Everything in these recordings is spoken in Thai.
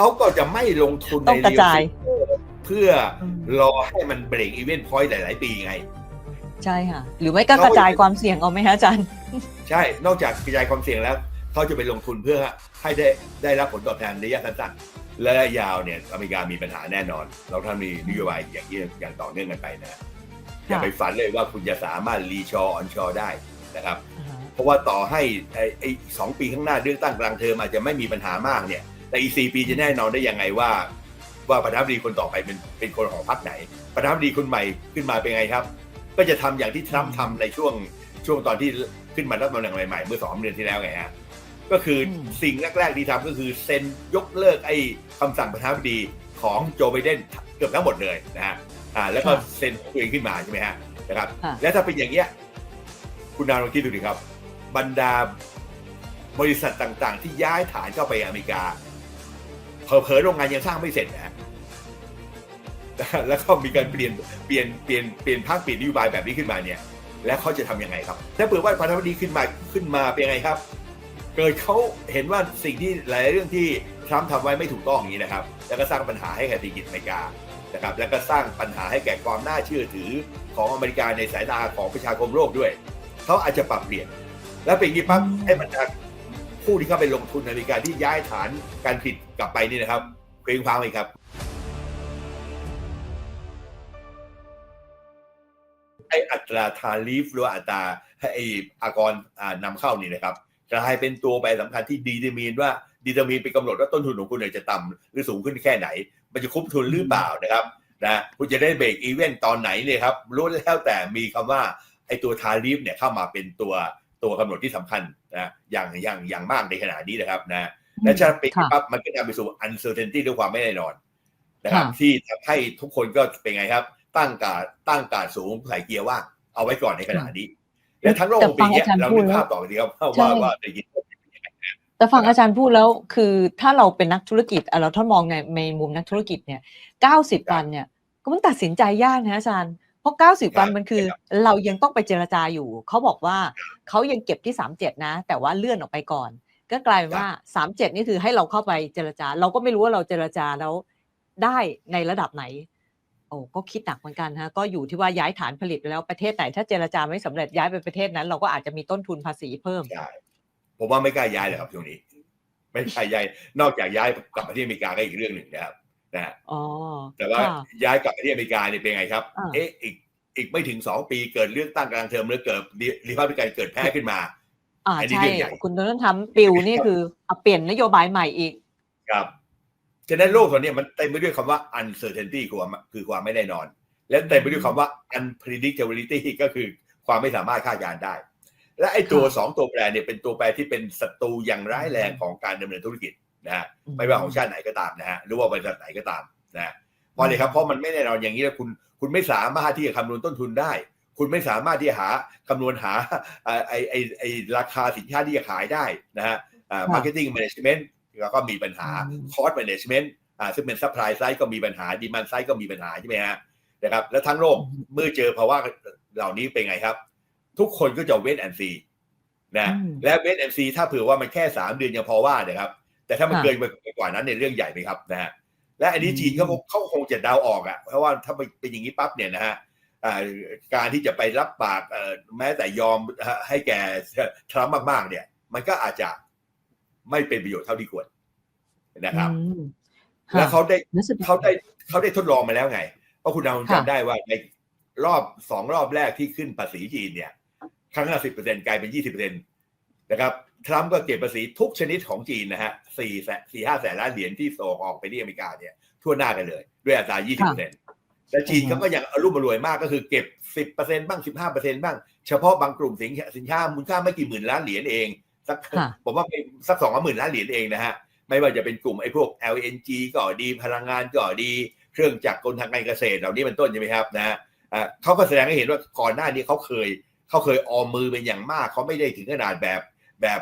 เขาก็จะไม่ลงทุนต้ในองกระจายเรียลเซกเตอร์เพื่ออืมรอให้มันเบรกอีเวนต์พอยต์หลาย ๆ ปีไง ใช่ค่ะ หรือไม่ก็กระจายความเสี่ยงเอาไหมฮะอาจารย์ ใช่ นอกจากกระจายความเสี่ยงแล้ว เขาจะไปลงทุนเพื่อให้ได้ได้รับผลตอบแทนระยะสั้นๆและระยะยาวเนี่ยอเมริกามีปัญหาแน่นอน เราทำมีนโยบายอย่างนี้อย่างต่อเนื่องกันไปนะ อย่าไปฝันเลยว่าคุณจะสามารถรีชอออนชอได้นะครับ เพราะว่าต่อให้ไอ้ไอ้สองปีข้างหน้าเลือกตั้งกลางเทอมอาจจะไม่มีปัญหามากเนี่ย แต่อีกสี่ปีจะแน่นอนได้ยังไงว่า ว่าประธานาธิบดีคนต่อไปเป็นเป็นคนของพรรคไหน ประธานาธิบดีคนใหม่ขึ้นมาเป็นไงครับ ก็จะทำอย่างที่ทรัมป์ทำในช่วงช่วงตอนที่ขึ้นมารับตำแหน่งใหม่ๆเมื่อสองเดือนที่แล้วไงฮะก็คืออมสิ่งแรกๆที่ทำก็คือเซ็นยกเลิกไอ้คำสั่งประธานาธิบดีของโจไบเดนเกือบทั้งหมดเลยนะฮะอ่าแล้วก็เซ็นของตัวเองขึ้นมาใช่ไหมฮะนะครับค่ะและถ้าเป็นอย่างเงี้ยคุณนาวลองคิดดูดิครับ บรรดาบริษัทต่างๆ ที่ย้ายฐานเข้าไปอเมริกา เผลอๆโรงงานยังสร้างไม่เสร็จนะฮะแล้วก็มีการเปลี่ยนเปลี่ยนเปลี่ยนเปลี่ยนภาคเปลี่ยนนโยบายแบบนี้ขึ้นมาเนี่ย แล้วเขาจะทำยังไงครับ ถ้าเผื่อว่าประธานาธิบดีขึ้นมาขึ้นมาเป็นยังไงครับ เกิดเขาเห็นว่าสิ่งที่หลายเรื่องที่ทรัมป์ทำไว้ไม่ถูกต้องอย่างนี้นะครับ แล้วก็สร้างปัญหาให้แก่เศรษฐกิจอเมริกานะครับ แล้วก็สร้างปัญหาให้แก่ความน่าเชื่อถือของอเมริกาในสายตาของประชาคมโลกด้วย เขาอาจจะปรับเปลี่ยน แล้วเป็นอย่างนี้ปั๊บอืมให้บรรดา ผู้ที่เข้าไปลงทุนในอเมริกาที่ย้ายฐานการผลิตกลับไปนี่นะครับเคว้งคว้างไหมครับไออัตราทาริฟหรือว่าอัตราไออากรอ่านำเข้านี่นะครับกลายเป็นตัวแปรสำคัญที่ดีเตอร์มีนว่าดีเตอร์มีนไปกำหนดว่าต้นทุนของคุณเนี่ยจะต่ำหรือสูงขึ้นแค่ไหน มันจะคุ้มทุนหรือเปล่านะครับนะคุณจะได้เบรกอีเวนต์ตอนไหนเนี่ยครับรู้แล้วแต่มีคำว่าไอตัวทาริฟเนี่ยเข้ามาเป็นตัว ตัวกำหนดที่สำคัญนะอย่างอย่างอย่างมากในขณะนี้นะครับนะและถ้าเป็นค่ะปั๊บมันก็นำไปสู่ uncertainty ด้วยความไม่แน่นอนนะครับค่ะที่ทำให้ทุกคนก็เป็นไงครับ ตั้งการตั้งการสูงใส่เกียร์ว่างเอาไว้ก่อนในขณะนี้ และทั้งโลกแต่เป็นฟังอย่างเงี้ยอาจารย์เราพูดูดแล้วภาพต่อไปดีครับว่าใช่ว่าว่าในยินแต่ฟังอาจารย์พูดแล้วคือถ้าเราเป็นนักธุรกิจอะเราถ้ามองในในมุมนักธุรกิจเนี่ยเก้าสิบวันเนี่ยก็มันตัดสินใจยากนะอาจารย์เพ ราะเก้าสิบวันมันคือ เรายังต้องไปเจรจาอยู่ เขาบอกว่าเขายังเก็บที่สามเจ็ดนะ แต่ว่าเลื่อนออกไปก่อน ก็กลายเป็นว่าสามเจ็ดนี่คือให้เราเข้าไปเจรจา เราก็ไม่รู้ว่าเราเจรจาแล้วได้ในระดับไหน โอ้ก็คิดหนักเหมือนกันฮะ ก็อยู่ที่ว่าย้ายฐานผลิตไปแล้วประเทศไหน ถ้าเจรจาไม่สำเร็จย้ายไปประเทศนั้น เราก็อาจจะมีต้นทุนภาษีเพิ่มใช่ผมว่าไม่กล้าย้ายเลยครับช่วงนี้ ไม่กล้าย้าย นอกจากย้ายกลับมาที่อเมริกาก็อีกเรื่องหนึ่งนะครับ นะฮะอ๋อแต่ว่าค่ะย้ายกลับมาที่อเมริกาเนี่ยเป็นไงครับอ่าเอ๊ะอีกอีกไม่ถึงสองปีเกิดเลือกตั้งกลางเทอมหรือเกิดรีพับลิกันเกิดแพ้ขึ้นมาอ่าอันนี้ใช่เรื่องใหญ่คุณโดนัลด์ทรัมป์ปิวนี่คือเอาเปลี่ยนนโยบายใหม่อีก ครับฉะนั้นโลกตอนนี้มันเต็มไปด้วยคำว่า uncertainty คือความคือความไม่แน่นอน และเต็มไปด้วยคำว่า unpredictability ก็คือความไม่สามารถคาดการณ์ได้ และไอ้ตัวค่ะสองตัวแปรเนี่ยเป็นตัวแปรที่เป็นศัตรูอย่างร้ายแรงของการดำเนินธุรกิจ นะฮะไม่ว่าของชาติไหนก็ตามนะฮะหรือว่าบริษัทไหนก็ตามนะฮะเพราะอะไรครับเพราะมันไม่แน่นอนอย่างนี้แล้วคุณคุณไม่สามารถที่จะคำนวณต้นทุนได้ คุณไม่สามารถที่จะหาคำนวณหาไอไอไอไอราคาสินค้าที่จะขายได้นะฮะอ่า marketing management แล้วก็มีปัญหาอืม cost management อ่าซึ่งเป็น supply side ก็มีปัญหา demand side ก็มีปัญหาใช่ไหมฮะนะครับแล้วทั้งโลกเมื่อเจอภาวะเหล่านี้เป็นไงครับ ทุกคนก็จะเวทแอนซีนะอืมและเวทแอนซีถ้าเผื่อว่ามันแค่สามเดือนยังพอว่านะครับ แต่ถ้ามันค่ะเกินไปกว่านั้นเนี่ยเรื่องใหญ่ไหมครับนะฮะและอันนี้อืมจีนเขาเขาคงจะเดาออกอะเพราะว่าถ้าเป็นอย่างนี้ปั๊บเนี่ยนะฮะอ่าการที่จะไปรับปากเอ่อแม้แต่ยอมให้แก่ทรัมป์มากๆ เนี่ย มันก็อาจจะไม่เป็นประโยชน์เท่าที่ควรนะครับอืมแล้วเขาได้รู้สึกเขาได้เขาได้ทดลองมาแล้วไง เพราะคุณดาวค่ะจำได้ว่าในรอบสองรอบแรกที่ขึ้นภาษีจีนเนี่ย ครั้งละสิบเปอร์เซ็นกลายเป็นยี่สิบเปอร์เซ็นตนะครับ ทรัมป์ก็เก็บภาษีทุกชนิดของจีนนะฮะสี่แสนสี่ห้าแสนล้านเหรียญที่ส่งออกไปที่อเมริกาเนี่ยทั่วหน้ากันเลย ด้วยอัตรายี่สิบเปอร์เซ็นและจีนเขาก็ยังอรุ่มอรวยมากก็คือเก็บสิบเปอร์เซ็นบ้างสิบห้าเปอร์เซ็นบ้าง เฉพาะบางกลุ่มสินค้าสินค้ามูลค่าไม่กี่หมื่นล้านเหรียญเองสักค่ะผมว่าเป็นสักสองหมื่นล้านเหรียญเองนะฮะ ไม่ว่าจะเป็นกลุ่มไอ้พวก LNG ก็ดีพลังงานก็ดี เครื่องจักรกลทางการเกษตรเหล่านี้เป็นต้นใช่ไหมครับนะฮะอ่าเขาก็แสดงให้เห็นว่าก่อนหน้านี้เขาเคยเขาเคยออมมือเป็นอย่างมากเขาไม่ได้ถึงขนาดแบบ แบบ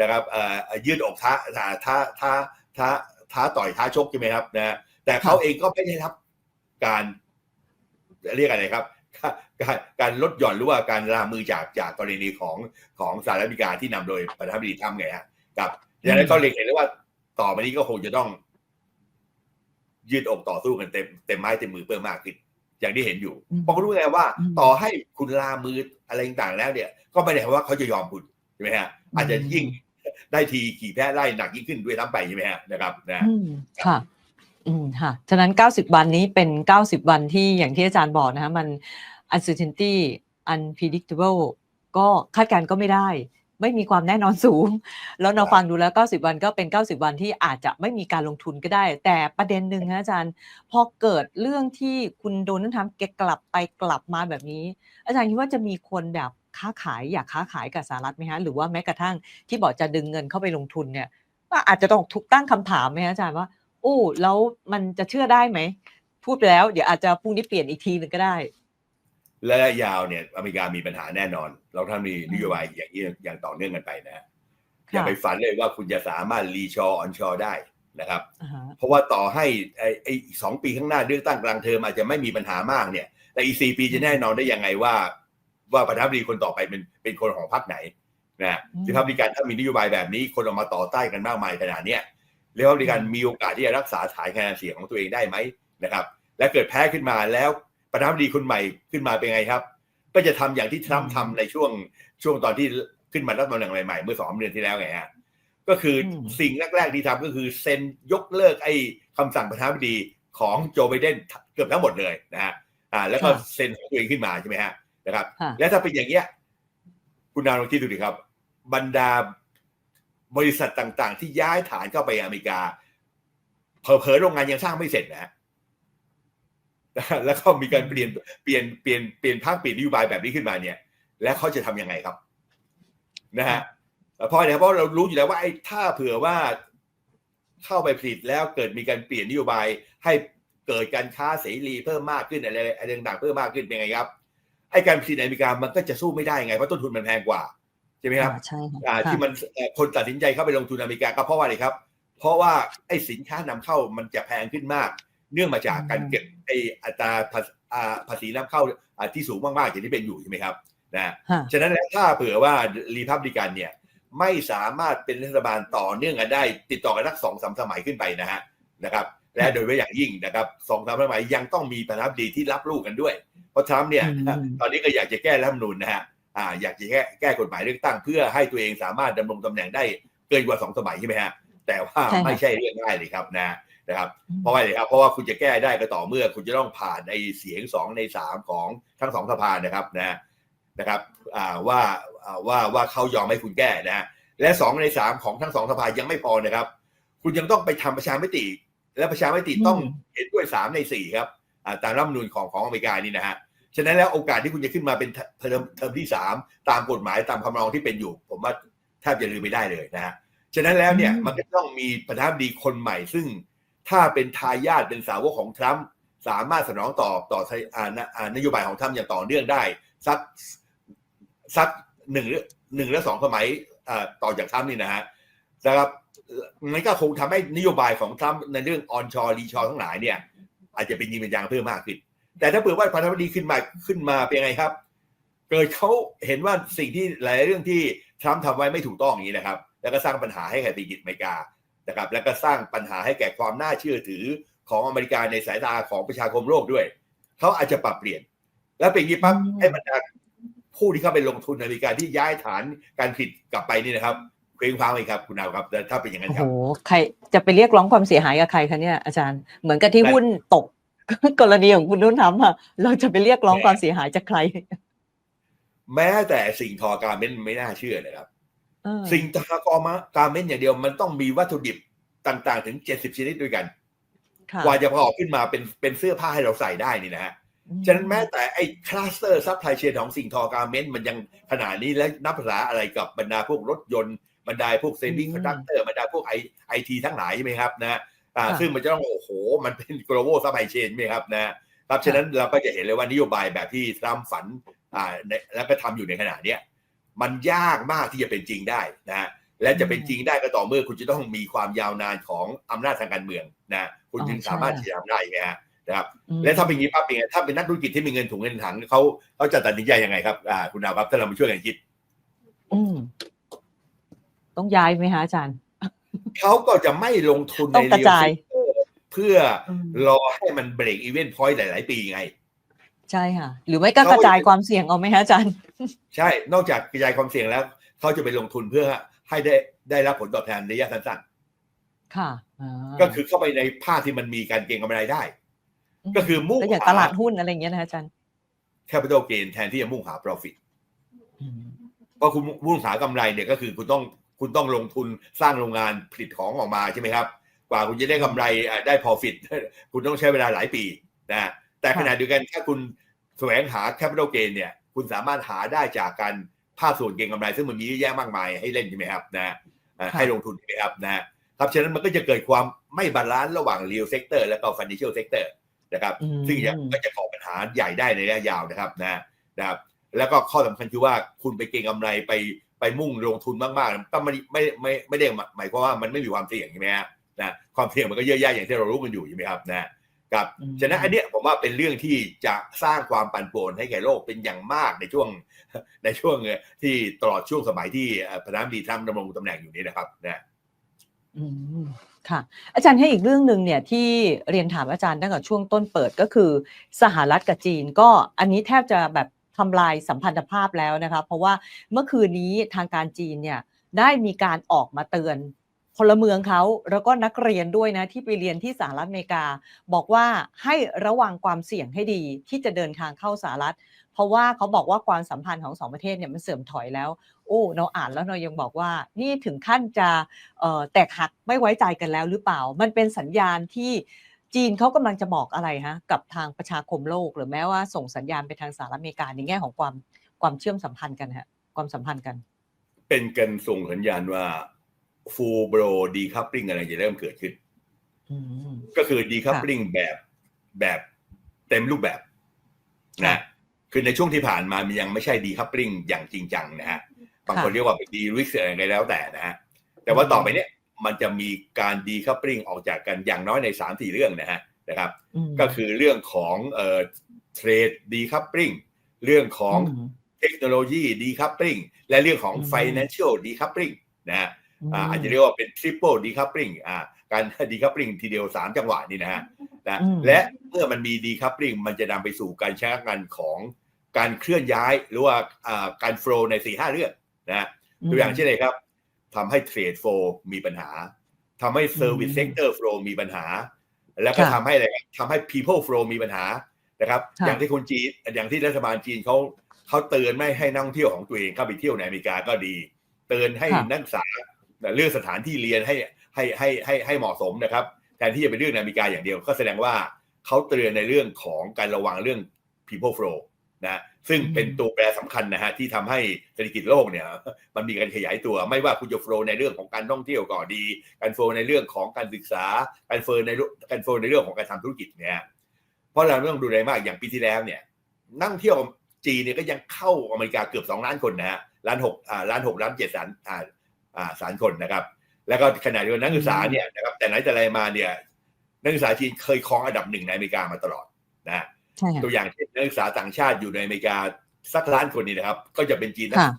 นะครับเอ่อยืดอกท้าท้าท้าท้าท้าท้าต่อยท้าชกใช่ไหมครับนะแต่เขาเองก็ไม่ได้รับการเรียกอะไรครับ การการลดหย่อนหรือว่าการลามือจากจากกรณีของของสหรัฐอเมริกาที่นำโดยประธานาธิบดีทรัมป์ไงฮะกับดังนั้นเขาเล็งเห็นได้ว่าต่อไปนี้ก็คงจะต้อง ยืดอกต่อสู้กันเต็มเต็มไม้เต็มมือเพิ่มมากขึ้นอย่างที่เห็นอยู่อืมเพราะเขารู้ไงว่าอืมต่อให้คุณลามืออะไรต่างๆแล้วเนี่ย ก็ไม่ได้แปลว่าเขาจะยอมคุณใช่ไหมฮะอาจจะยิ่งได้ทีขี่แพ้ไล่หนักยิ่งขึ้นด้วยซ้ำไปใช่ไหมฮะนะครับนะอืมค่ะอืมค่ะฉะนั้น 90 วันนี้เป็น 90 วันที่อย่างที่อาจารย์บอกนะคะมัน uncertainty unpredictable ก็คาดการณ์ก็ไม่ได้ ไม่มีความแน่นอนสูง แล้วเราฟังดูแล้ว 90 วันก็เป็น 90 วันที่อาจจะไม่มีการลงทุนก็ได้ แต่ประเด็นหนึ่งนะอาจารย์ พอเกิดเรื่องที่คุณโดนัลด์ทรัมป์แกกลับไปกลับมาแบบนี้ อาจารย์คิดว่าจะมีคนแบบ ค้าขายอยากค้าขายกับสหรัฐไหมฮะหรือว่าแม้กระทั่งที่บอกจะดึงเงินเข้าไปลงทุนเนี่ยว่าอาจจะต้องถูกตั้งคำถามไหมฮะอาจารย์ว่า โอ้แล้วมันจะเชื่อได้ไหมพูดไปแล้วเดี๋ยวอาจจะพรุ่งนี้เปลี่ยนอีกทีหนึ่งก็ได้และระยะยาวเนี่ยอเมริกามีปัญหาแน่นอน เราทำมีนโยบายอย่างนี้อย่างต่อเนื่องกันไปนะฮะอย่าไปฝันเลยว่าคุณจะสามารถรีชอออนชอได้นะครับอ่าฮะเพราะว่าต่อให้ไอ้ไอ้อีกสองปีข้างหน้าเลือกตั้งกลางเทอมอาจจะไม่มีปัญหามากเนี่ย แต่อีกสี่ปีจะแน่นอนได้ยังไงว่า ว่าประธานาธิบดีคนต่อไปเป็นเป็นคนของพรรคไหนนะที่พรรคบริการถ้ามีนโยบายแบบนี้คนออกมาต่อต้านกันมากมายขนาดเนี้ยเรียกว่าบริการมีโอกาสที่จะรักษาฐานคะแนนเสียงของตัวเองได้ไหมนะครับ และเกิดแพ้ขึ้นมาแล้วประธานาธิบดีคนใหม่ขึ้นมาเป็นไงครับ ก็จะทำอย่างที่ทรัมป์ทำในช่วงช่วงตอนที่ขึ้นมารับตำแหน่งใหม่ๆเมื่อสองเดือนที่แล้วไงฮะก็คืออมสิ่งแรกๆที่ทำก็คือเซ็นยกเลิกไอ้คำสั่งประธานาธิบดีของโจไบเดนเกือบทั้งหมดเลยนะฮะอ่าแล้วก็เซ็นของตัวเองขึ้นมาใช่ไหมฮะ นะครับค่ะและถ้าเป็นอย่างเงี้ย คุณดาวลองคิดดูดิครับ บรรดาบริษัทต่างๆ ที่ย้ายฐานเข้าไปอเมริกา เผลอๆโรงงานยังสร้างไม่เสร็จนะฮะแล้วก็มีการเปลี่ยนเปลี่ยนเปลี่ยนเปลี่ยนภาคเปลี่ยนนโยบายแบบนี้ขึ้นมาเนี่ย แล้วเขาจะทำยังไงครับ นะฮะเพราะอะไรเพราะเรารู้อยู่แล้วว่าไอ้ถ้าเผื่อว่าเข้าไปผลิตแล้วเกิดมีการเปลี่ยนนโยบายให้เกิดการค้าเสรีเพิ่มมากขึ้นอะไรอะไรต่างๆเพิ่มมากขึ้นเป็นไงครับ ไอ้การผลิตในอเมริกามันก็จะสู้ไม่ได้ไงเพราะต้นทุนมันแพงกว่าใช่ไหมครับอ่าใช่ค่ะอ่าค่ะที่มันเอ่อคนตัดสินใจเข้าไปลงทุนอเมริกาก็เพราะว่าอะไรครับ เพราะว่าไอ้สินค้านำเข้ามันจะแพงขึ้นมาก เนื่องมาจากการเก็บไอ้อัตราภาษีอ่าภาษีนำเข้าอ่าที่สูงมากๆอย่างที่เป็นอยู่ใช่ไหมครับนะค่ะฉะนั้นแล้วถ้าเผื่อว่ารีพับลิกันเนี่ยไม่สามารถเป็นรัฐบาลต่อเนื่องกันได้ ติดต่อกันสักสองสามสมัยขึ้นไปนะฮะนะครับ และโดยเฉพาะอย่างยิ่งนะครับสองสามสมัยยังต้องมีประธานาธิบดีที่รับลูกกันด้วย เพราะทรัมป์เนี่ยอืมตอนนี้ก็อยากจะแก้รัฐธรรมนูญนะฮะอ่าอยากจะแก้แก้กฎหมายเลือกตั้ง เพื่อให้ตัวเองสามารถดำรงตำแหน่งได้เกินกว่าสองสมัยใช่ไหมฮะแต่ว่าใช่ค่ะไม่ใช่เรื่องง่ายเลยครับนะนะครับเพราะว่าอะไรครับเพราะว่าคุณจะแก้ได้ก็ต่อเมื่อคุณจะต้องผ่านในเสียงสองในสามของทั้งสองสภานะครับนะนะครับอ่าว่าอ่าว่าว่าเขายอมให้คุณแก้นะฮะและสองในสามของทั้งสองสภายังไม่พอนะครับ คุณยังต้องไปทำประชามติ และประชามติต้องอืมเห็นด้วยสามในสี่ครับอ่า ตามรัฐธรรมนูญของของอเมริกานี่นะฮะฉะนั้นแล้วโอกาสที่คุณจะขึ้นมาเป็นเทอมเทอมที่สามตามกฎหมายตามคำร้องที่เป็นอยู่ ผมว่าแทบจะลืมไม่ได้เลยนะฮะฉะนั้นแล้วเนี่ยอืมมันก็ต้องมีประธานาธิบดีคนใหม่ ซึ่งถ้าเป็นทายาทเป็นสาวกของทรัมป์สามารถสนองตอบต่ออ่านอ่านโยบายของทรัมป์อย่างต่อเนื่องได้สักสักหนึ่งหรือหนึ่งหรือสองสมัยอ่าต่อจากทรัมป์นี่นะฮะนะครับมันก็คงทำให้นโยบายของทรัมป์ในเรื่องออนชอรีชอทั้งหลายเนี่ย อาจจะเป็นยิงเป็นยางเพิ่มมากขึ้น แต่ถ้าเผื่อว่าประธานาธิบดีขึ้นมาขึ้นมาเป็นไงครับ เกิดเขาเห็นว่าสิ่งที่หลายเรื่องที่ทรัมป์ทำไว้ไม่ถูกต้องอย่างนี้นะครับ แล้วก็สร้างปัญหาให้แก่เศรษฐกิจอเมริกานะครับ แล้วก็สร้างปัญหาให้แก่ความน่าเชื่อถือของอเมริกาในสายตาของประชาคมโลกด้วย เขาอาจจะปรับเปลี่ยน แล้วเป็นอย่างนี้ปั๊บอืมให้บรรดาผู้ที่เข้าไปลงทุนในอเมริกาที่ย้ายฐานการผลิตกลับไปนี่นะครับ เคว้งคว้างไหมครับคุณดาวครับถ้าเป็นอย่างนั้นโอ้คโหรับใครจะไปเรียกร้องความเสียหายกับใครคะเนี่ยอาจารย์เหมือนกับที่แต่หุ้นตก กรณีของคุณนุ่นทำอะเราจะไปเรียกร้องความเสียหายจากใคร แม้แต่สิ่งทอการเมนต์ไม่น่าเชื่อเลยครับเออสิ่งทากอมาการเมนต์อย่างเดียวมันต้องมีวัตถุดิบต่าง ๆ ถึง70ชนิดด้วยกันค่ะกว่าจะประกอบขึ้นมาเป็นเป็นเสื้อผ้าให้เราใส่ได้นี่นะฮะ ฉะนั้นแม้แต่ไอ้คลัสเตอร์ซัพพลายเชนของสิ่งทอการเมนต์มันยังขนาดนี้แล้วนับภาษาอะไรกับบรรดาพวกรถยนต์บรรดาพวกเซมิคอนดักเตอร์บรรดาพวกไอไอทีทั้งหลายใช่ไหมครับนะอ่าซึ่งมันจะต้องโอ้โห มันเป็น global supply chain ใช่ไหมครับนะครับฉะนั้นเราก็จะเห็นเลยว่านโยบายแบบที่ทรัมป์ฝันอ่าในแล้วก็ทำอยู่ในขณะเนี้ยมันยากมากที่จะเป็นจริงได้นะฮะและจะเป็นจริงได้ก็ต่อเมื่อคุณจะต้องมีความยาวนานของอำนาจทางการเมืองนะคุณจึงสามารถที่จะทำได้ไงฮะ นะครับอืมและถ้าเป็นอย่างนี้ปั๊บเป็นไงถ้าเป็นนักธุรกิจที่มีเงินถุงเงินถังเขาเขาจะตัดสินใจยังไงครับอ่าคุณดาวครับถ้าเรามาช่วยกันคิด อืมต้องย้ายไหมคะอาจารย์เขาก็จะไม่ลงทุนต้ในองกระจายเรีลเซกเตอร์เพื่ออืมรอให้มันเบรกอีเวนต์พอยต์หลาย ๆ ปีไง ใช่ค่ะ หรือไม่ก็กระจายความเสี่ยงเอาไหมฮะอาจารย์ ใช่นอกจากกระจายความเสี่ยงแล้วเขาจะไปลงทุนเพื่อให้ได้ได้รับผลตอบแทนระยะสั้นค่ะอ่าๆก็คือเข้าไปในภาคที่มันมีการเก็งกำไรได้ ก็คือมุ่งก็อย่างตลาดหุ้นอะไรอย่างเงี้ยนะอาจารย์แคปิตอลเกนแทนที่จะมุ่งหา profit อืมเพราะคุณมุ่งหากำไรเนี่ยก็คือคุณต้องคุณต้องลงทุนสร้างโรงงานผลิตของออกมาใช่ไหมครับ กว่าคุณจะได้กำไรอะได้ profit คุณต้องใช้เวลาหลายปีนะฮะแต่ขณะเดียวกันถ้าคุณแสวงหา capital gain เนี่ยคุณสามารถหาได้จากการภาคส่วนเก็งกำไร ซึ่งมันมีเยอะแยะมากมายให้เล่นใช่ไหมครับนะฮะอะให้ลงทุนใช่ไหมครับนะฮะครับฉะนั้นมันก็จะเกิดความไม่บาลานซ์ระหว่าง real sector และก็ financial sector นะครับอืมซึ่งยังก็จะก่อปัญหาใหญ่ได้ในระยะยาวนะครับนะนะครับ แล้วก็ข้อสำคัญคือว่าคุณไปเก็งกำไรไปไปมุ่งลงทุนมากๆก็ไม่ไม่ไม่ไม่ได้หมายความว่ามันไม่มีความเสี่ยงใช่ไหมฮะนะความเสี่ยงมันก็เยอะแยะอย่างที่เรารู้กันอยู่ใช่ไหมครับนะครับอืมฉะนั้นอันเนี้ยผมว่าเป็นเรื่องที่จะสร้างความปั่นป่วนให้แก่โลกเป็นอย่างมากในช่วงในช่วงที่ตลอดช่วงสมัยที่เอ่อประธานาธิบดีทรัมป์ดำรงตำแหน่งอยู่นี้นะครับนะ อืมค่ะ อาจารย์ให้อีกเรื่องหนึ่งเนี่ยที่เรียนถามอาจารย์ตั้งแต่ช่วงต้นเปิดก็คือ สหรัฐกับจีนก็อันนี้แทบจะแบบทำลายสัมพันธภาพแล้วนะคะเพราะว่าเมื่อคืนนี้ทางการจีนเนี่ยได้มีการออกมาเตือนพลเมืองเขาแล้วก็นักเรียนด้วยนะที่ไปเรียนที่สหรัฐอเมริกา บอกว่าให้ระวังความเสี่ยงให้ดีที่จะเดินทางเข้าสหรัฐ เพราะว่าเขาบอกว่าความสัมพันธ์ของสองประเทศเนี่ยมันเสื่อมถอยแล้ว โอ้เราอ่านแล้วเรายังบอกว่า นี่ถึงขั้นจะเอ่อแตกหักไม่ไว้ใจกันแล้วหรือเปล่า มันเป็นสัญญาณที่จีนเขากำลังจะบอกอะไรฮะกับทางประชาคมโลก หรือแม้ว่าส่งสัญญาณไปทางสหรัฐอเมริกาในแง่ของความความเชื่อมสัมพันธ์กันฮะความสัมพันธ์กัน เป็นการส่งสัญญาณว่าฟูโบรดีคัพปริงอะไรจะเริ่มเกิดขึ้นอืมก็คือดีคัพปริงแบบแบบเต็มรูปแบบค่ะนะ คือในช่วงที่ผ่านมามันยังไม่ใช่ดีคัพปริงอย่างจริงจังนะฮะบางคนเรียกว่าเป็นดีริกอะไรก็แล้วแต่นะฮะแต่ว่าต่อไปเนี้ยมันจะมีการดีคัพปริงออกจากกันอย่างน้อยในสามสี่เรื่องนะฮะนะครับมก็คือเรื่องของเอ่อเทรดดีคัพปริงเรื่องของมเทคโนโลยีดีคัพปริงและเรื่องของอืม financial decoupling นะฮะอ่าอาจจะมเรียกว่าเป็น triple decoupling อ่าการ decoupling ทีเดียว 3 จังหวะนี่นะฮะนะอืมและเมื่อมันมี decoupling มันจะนำไปสู่การใช้งานของ การเคลื่อนย้ายหรือว่าอ่าการ flow ใน4 5เรื่องนะฮะตัวอย่างเช่นเลยครับทำให้ trade flow มีปัญหาทำให้ service อืม sector flow มีปัญหา แล้วก็ค่ะทำให้อะไรครับทำให้ people flow มีปัญหานะครับค่ะอย่างที่คนจีนอย่างที่รัฐบาลจีนเขาเขาเตือนไม่ให้นักท่องเที่ยวของตัวเองเข้าไปเที่ยวในอเมริกาก็ดี เตือนให้ค่ะนักศึกษาเลือกสถานที่เรียนให้ให้ให้ให้ให้เหมาะสมนะครับแทนที่จะไปเรื่องในอเมริกาอย่างเดียว ก็แสดงว่าเขาเตือนในเรื่องของการระวังเรื่อง people flow นะซึ่งเป็นตัวแปรสำคัญนะฮะที่ทำให้เศรษฐกิจโลกเนี่ยมันมีการขยายตัวไม่ว่าคุณจะ flow ในเรื่องของการท่องเที่ยวก็ดี การ flow ในเรื่องของการศึกษา การ flow ในการ flow ในเรื่องของการทำธุรกิจเนี่ยเพราะเราไม่ต้องดูอะไรมากอย่างปีที่แล้วเนี่ยนักท่องเที่ยวจีนเนี่ยก็ยังเข้าอเมริกาเกือบสองล้านคนนะฮะล้านหกอ่าล้านหกล้านเจ็ดแสนอ่าอ่าแสนคนนะครับ แล้วก็ขณะเดียวกันนักศึกษาเนี่ยนะครับแต่ไหนแต่ไรมาเนี่ยนักศึกษาจีนเคยครองอันดับหนึ่งในอเมริกามาตลอดนะฮะใช่ค่ะ ตัวอย่างเช่นนักศึกษาต่างชาติอยู่ในอเมริกาสักล้านคนนี่นะครับ ก็จะเป็นจีนนะค่ะ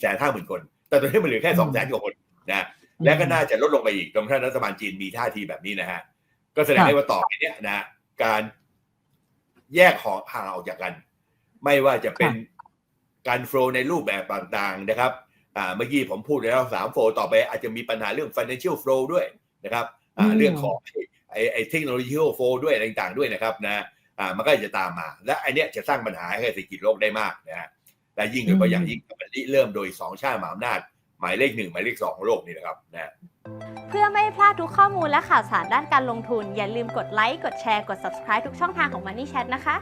แสนห้าหมื่นคน แต่ตอนนี้มันเหลือแค่อืมสองแสนกว่าคนนะและก็น่าจะลดลงไปอีกตรงที่รัฐบาลจีนมีท่าทีแบบนี้นะฮะก็แสดงให้ว่าต่อไปเนี้ยนะฮะการแยกหอห่างออกจากกัน ไม่ว่าจะเป็นการโฟลในรูปแบบต่างๆนะครับอ่าเมื่อกี้ผมพูดแล้วสามโฟลต่อไปอาจจะมีปัญหาเรื่อง financial flow ด้วยนะครับอ่าอืมเรื่องของไอ้ไอ้เทคโนโลยีโฟลด้วยอะไรต่างๆด้วยนะครับนะ อ่ามันก็จะตามมา และไอเนี้ยจะสร้างปัญหาให้เศรษฐกิจโลกได้มากนะฮะและยิ่งโดยเฉพาะอย่างยิ่งมันเริ่มโดยสองชาติมหาอำนาจหมายเลขหนึ่งหมายเลขสองของโลกนี่นะครับนะเพื่อไม่ให้พลาดทุกข้อมูลและข่าวสารด้านการลงทุน อย่าลืมกดไลค์กดแชร์กด subscribe ทุกช่องทางของ Money Chat นะคะ